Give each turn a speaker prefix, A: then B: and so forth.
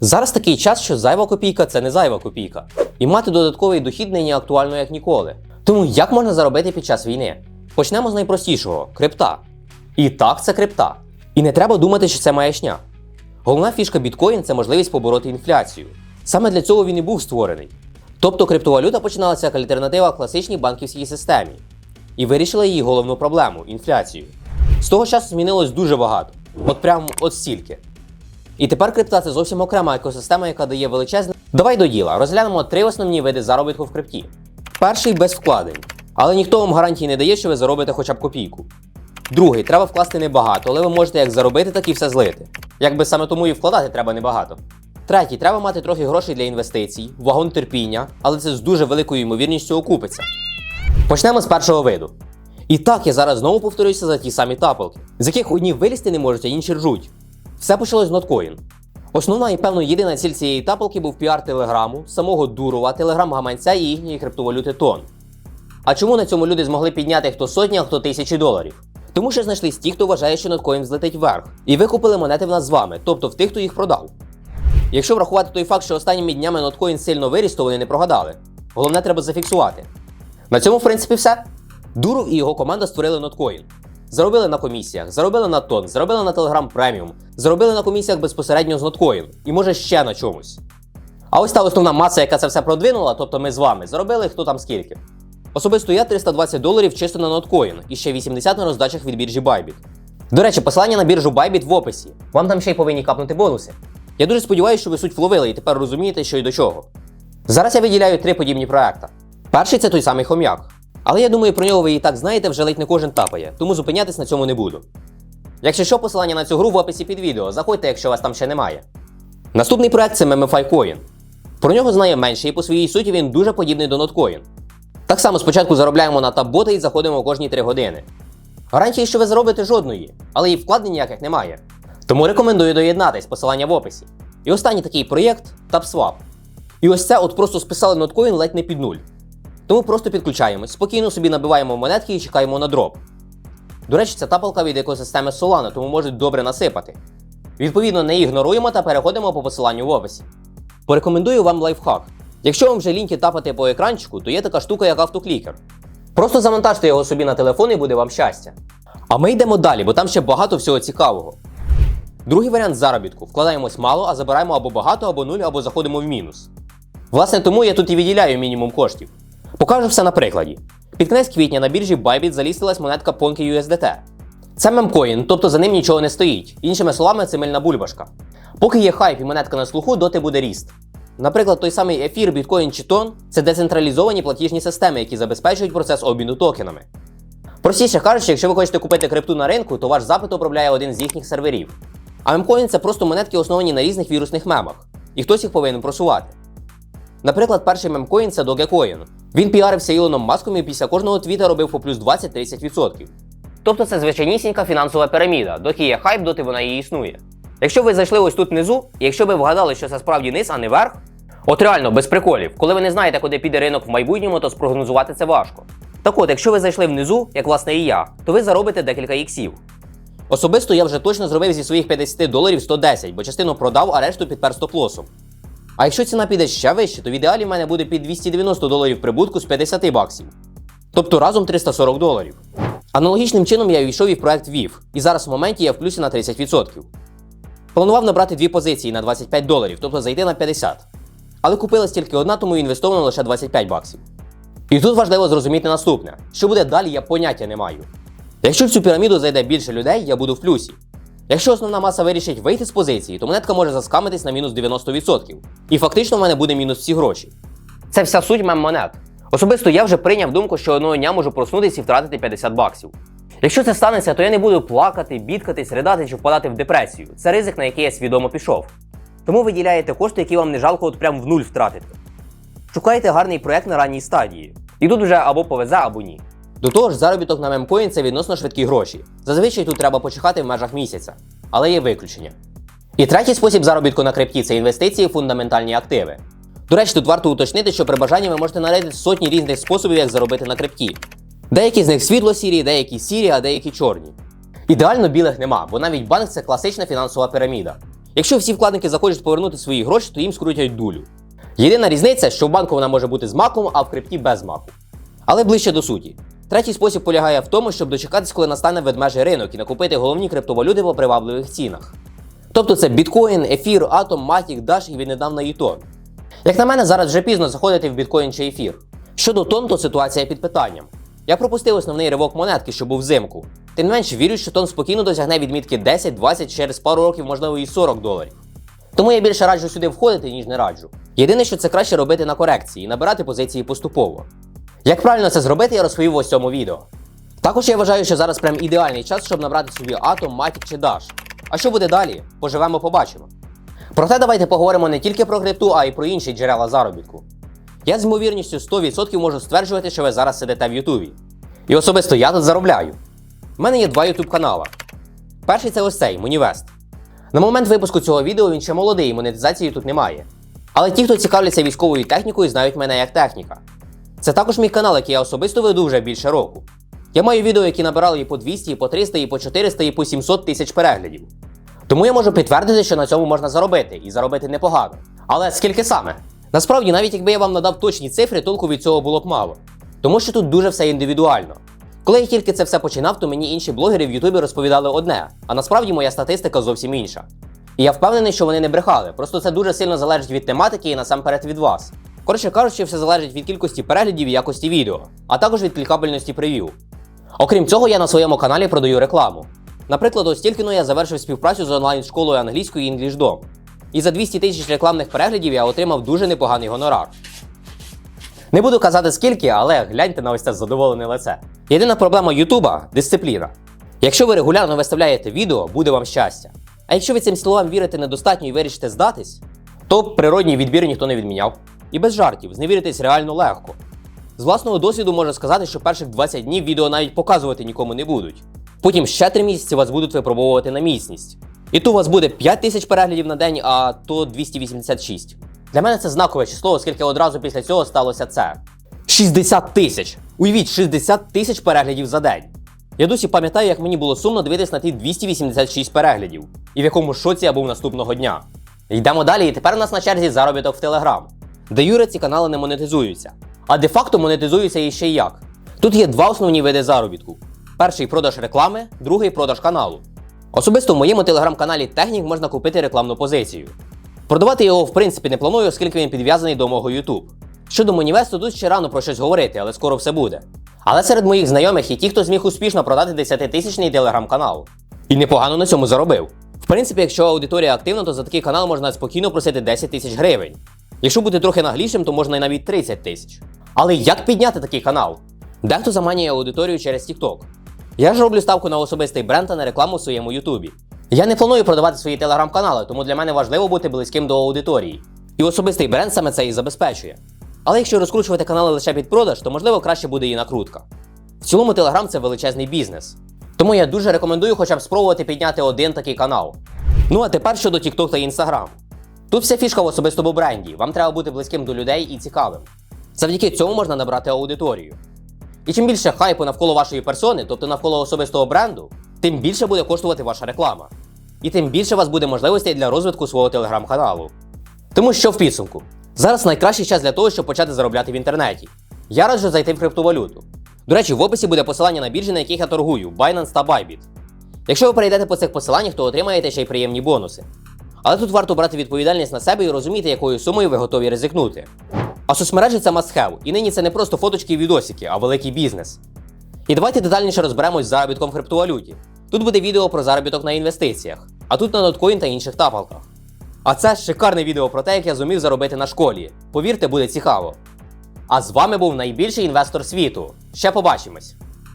A: Зараз такий час, що зайва копійка це не зайва копійка. І мати додатковий дохід нині актуально як ніколи. Тому як можна заробити під час війни? Почнемо з найпростішого крипта. І так, це крипта. І не треба думати, що це маячня. Головна фішка біткоін це можливість побороти інфляцію. Саме для цього він і був створений. Тобто криптовалюта починалася як альтернатива класичній банківській системі і вирішила її головну проблему інфляцію. З того часу змінилось дуже багато. От прям от стільки. І тепер крипта це зовсім окрема екосистема, яка дає величезне. Давай до діла. Розглянемо три основні види заробітку в крипті. Перший без вкладень. Але ніхто вам гарантії не дає, що ви заробите хоча б копійку. Другий треба вкласти небагато, але ви можете як заробити, так і все злити. Якби саме тому і вкладати треба небагато. Третій треба мати трохи грошей для інвестицій, вагон терпіння, але це з дуже великою ймовірністю окупиться. Почнемо з першого виду. І так я зараз знову повторююся за ті самі тапалки, з яких одні вилізти не можуть, а інші ржуть. Все почалось з ноткоін. Основна і певно єдина ціль цієї тапалки був піар телеграму, самого Дурова, телеграм-гаманця і їхньої криптовалюти Тон. А чому на цьому люди змогли підняти хто сотні, а хто тисячі доларів? Тому що знайшлись ті, хто вважає, що ноткоін взлетить вверх, і викупили монети в нас з вами, тобто в тих, хто їх продав. Якщо врахувати той факт, що останніми днями ноткоін сильно виріс, то вони не прогадали. Головне треба зафіксувати. На цьому, в принципі, все. Дуров і його команда створили ноткоін. Заробили на комісіях, заробили на тон, заробили на Telegram Premium, заробили на комісіях безпосередньо з ноткоін і може ще на чомусь. А ось та основна маса, яка це все продвинула, тобто ми з вами, заробили хто там скільки. Особисто я 320 доларів чисто на ноткоін і ще 80 на роздачах від біржі Bybit. До речі, посилання на біржу Bybit в описі. Вам там ще й повинні капнути бонуси. Я дуже сподіваюся, що ви суть вловили і тепер розумієте, що й до чого. Зараз я виділяю три подібні проекти. Перший це той самий хом'як. Але я думаю, про нього ви і так знаєте, вже ледь не кожен тапає, тому зупинятись на цьому не буду. Якщо що, посилання на цю гру в описі під відео, заходьте, якщо вас там ще немає. Наступний проект це MMFI Coin. Про нього знає менше, і по своїй суті він дуже подібний до Notcoin. Так само спочатку заробляємо на таб-боти і заходимо кожні 3 години. Гарантії, що ви заробите жодної, але і вкладень ніяких немає. Тому рекомендую доєднатись, посилання в описі. І останній такий проєкт TapSwap. І ось це от просто списали ноткоін ледь не під нуль. Тому просто підключаємось, спокійно собі набиваємо монетки і чекаємо на дроп. До речі, це тапалка від екосистеми Solana, тому можуть добре насипати. Відповідно, не ігноруємо та переходимо по посиланню в описі. Порекомендую вам лайфхак. Якщо вам вже ліньки тапати по екранчику, то є така штука, як автоклікер. Просто завантажте його собі на телефон і буде вам щастя. А ми йдемо далі, бо там ще багато всього цікавого. Другий варіант заробітку: вкладаємось мало, а забираємо або багато, або нуль, або заходимо в мінус. Власне, тому я тут і виділяю мінімум коштів. Покажу все на прикладі. Під кінець квітня на біржі Bybit залістилась монетка Ponky USDT. Це мемкоін, тобто за ним нічого не стоїть. Іншими словами, це мильна бульбашка. Поки є хайп і монетка на слуху, доти буде ріст. Наприклад, той самий ефір, біткоін чи тон це децентралізовані платіжні системи, які забезпечують процес обміну токенами. Простіше кажучи, якщо ви хочете купити крипту на ринку, то ваш запит обробляє один з їхніх серверів. А мемкоін це просто монетки, основані на різних вірусних мемах, і хтось їх повинен просувати. Наприклад, перший мемкоін це Dogecoin. Він піарився Ілоном Маском і після кожного твіта робив по плюс 20-30%. Тобто це звичайнісінька фінансова піраміда, доки є хайп, доти вона і існує. Якщо ви зайшли ось тут внизу, якщо ви вгадали, що це справді низ, а не верх, от реально без приколів, коли ви не знаєте, куди піде ринок в майбутньому, то спрогнозувати це важко. Так от, якщо ви зайшли внизу, як власне і я, то ви заробите декілька іксів. Особисто я вже точно зробив зі своїх 50 доларів 110, бо частину продав, а решту підпер стоп-лосом. А якщо ціна піде ще вище, то в ідеалі в мене буде під 290 доларів прибутку з 50 баксів. Тобто разом 340 доларів. Аналогічним чином я увійшов і в проект VIV, і зараз в моменті я в плюсі на 30%. Планував набрати дві позиції на 25 доларів, тобто зайти на 50. Але купилась тільки одна, тому інвестовано лише 25 баксів. І тут важливо зрозуміти наступне: що буде далі, я поняття не маю. Якщо в цю піраміду зайде більше людей, я буду в плюсі. Якщо основна маса вирішить вийти з позиції, то монетка може заскамитись на мінус 90%. І фактично в мене буде мінус всі гроші. Це вся суть мем монет. Особисто я вже прийняв думку, що одного дня можу проснутися і втратити 50 баксів. Якщо це станеться, то я не буду плакати, бідкатись, ридати чи впадати в депресію. Це ризик, на який я свідомо пішов. Тому виділяєте кошти, які вам не жалко от прям в нуль втратити. Шукайте гарний проект на ранній стадії. І тут вже або повезе, або ні. До того ж, заробіток на мемкоін це відносно швидкі гроші. Зазвичай тут треба почекати в межах місяця, але є виключення. І третій спосіб заробітку на крипті це інвестиції в фундаментальні активи. До речі, тут варто уточнити, що при бажанні ви можете знайти сотні різних способів, як заробити на крипті. Деякі з них світло-сірі, деякі сірі, а деякі чорні. Ідеально білих нема, бо навіть банк це класична фінансова піраміда. Якщо всі вкладники захочуть повернути свої гроші, то їм скрутять дулю. Єдина різниця, що в банку вона може бути з маком, а в крипті без маку. Але ближче до суті. Третій спосіб полягає в тому, щоб дочекатись, коли настане ведмежий ринок і накупити головні криптовалюти по привабливих цінах. Тобто це біткоін, ефір, атом, матік, даш і віднедавна Ютон. Як на мене, зараз вже пізно заходити в біткоін чи ефір. Щодо тон, то ситуація під питанням. Я пропустив основний ривок монетки, що був взимку. Тим не менш, вірю, що тон спокійно досягне відмітки 10, 20, через пару років, можливо, і 40 доларів. Тому я більше раджу сюди входити, ніж не раджу. Єдине, що це краще робити на корекції і набирати позиції поступово. Як правильно це зробити, я розповів ось цьому відео. Також я вважаю, що зараз прям ідеальний час, щоб набрати собі Atom, Matic чи Dash. А що буде далі? Поживемо, побачимо. Проте давайте поговоримо не тільки про крипту, а й про інші джерела заробітку. Я з ймовірністю 100% можу стверджувати, що ви зараз сидите в Ютубі. І особисто я тут заробляю. У мене є два Ютуб канала. Перший це ось цей Монівест. На момент випуску цього відео він ще молодий, і монетизації тут немає. Але ті, хто цікавляться військовою технікою, знають мене як техніка. Це також мій канал, який я особисто веду вже більше року. Я маю відео, які набирали і по 200, і по 300, і по 400, і по 700 тисяч переглядів. Тому я можу підтвердити, що на цьому можна заробити, і заробити непогано. Але скільки саме? Насправді, навіть якби я вам надав точні цифри, толку від цього було б мало. Тому що тут дуже все індивідуально. Коли я тільки це все починав, то мені інші блогери в Ютубі розповідали одне, а насправді моя статистика зовсім інша. І я впевнений, що вони не брехали, просто це дуже сильно залежить від тематики і насамперед від вас. Коротше кажучи, все залежить від кількості переглядів і якості відео, а також від клікабельності прев'ю. Окрім цього, я на своєму каналі продаю рекламу. Наприклад, ось тільки но я завершив співпрацю з онлайн-школою англійської EnglishDom. І за 200 тисяч рекламних переглядів я отримав дуже непоганий гонорар. Не буду казати скільки, але гляньте на ось це задоволене лице. Єдина проблема Ютуба дисципліна. Якщо ви регулярно виставляєте відео, буде вам щастя. А якщо ви цим словам вірите недостатньо і вирішите здатись, то природній відбір ніхто не відміняв. І без жартів, зневіритись реально легко. З власного досвіду можу сказати, що перших 20 днів відео навіть показувати нікому не будуть. Потім ще 3 місяці вас будуть випробовувати на міцність. І то у вас буде 5 тисяч переглядів на день, а то 286. Для мене це знакове число, оскільки одразу після цього сталося це. 60 тисяч! Уявіть, 60 тисяч переглядів за день. Я досі пам'ятаю, як мені було сумно дивитись на ті 286 переглядів, і в якому шоці я був наступного дня. Йдемо далі, і тепер у нас на черзі заробіток в Телеграм. Де юре ці канали не монетизуються. А де-факто монетизуються іще й як. Тут є два основні види заробітку: перший продаж реклами, другий продаж каналу. Особисто в моєму телеграм-каналі Технік можна купити рекламну позицію. Продавати його в принципі не планую, оскільки він підв'язаний до мого YouTube. Щодо Монівесту, тут ще рано про щось говорити, але скоро все буде. Але серед моїх знайомих є ті, хто зміг успішно продати 10-тисячний телеграм-канал. І непогано на цьому заробив. В принципі, якщо аудиторія активна, то за такий канал можна спокійно просити 10 тисяч гривень. Якщо бути трохи наглішим, то можна і навіть 30 тисяч. Але як підняти такий канал? Дехто заманює аудиторію через TikTok. Я ж роблю ставку на особистий бренд та на рекламу в своєму Ютубі. Я не планую продавати свої телеграм-канали, тому для мене важливо бути близьким до аудиторії. І особистий бренд саме це і забезпечує. Але якщо розкручувати канали лише під продаж, то можливо краще буде і накрутка. В цілому Телеграм це величезний бізнес. Тому я дуже рекомендую хоча б спробувати підняти один такий канал. Ну а тепер щодо TikTok та Instagram. Тут вся фішка в особистому бренді. Вам треба бути близьким до людей і цікавим. Завдяки цьому можна набрати аудиторію. І чим більше хайпу навколо вашої персони, тобто навколо особистого бренду, тим більше буде коштувати ваша реклама. І тим більше у вас буде можливостей для розвитку свого телеграм-каналу. Тому що в підсумку? Зараз найкращий час для того, щоб почати заробляти в інтернеті. Я раджу зайти в криптовалюту. До речі, в описі буде посилання на біржі, на яких я торгую Binance та Bybit. Якщо ви перейдете по цих посиланнях, то отримаєте ще й приємні бонуси. Але тут варто брати відповідальність на себе і розуміти, якою сумою ви готові ризикнути. А соцмережі це must have, і нині це не просто фоточки і відосики, а великий бізнес. І давайте детальніше розберемось з заробітком в криптовалюті. Тут буде відео про заробіток на інвестиціях, а тут на ноткоін та інших тапалках. А це шикарне відео про те, як я зумів заробити на школі. Повірте, буде цікаво. А з вами був найбільший інвестор світу. Ще побачимось!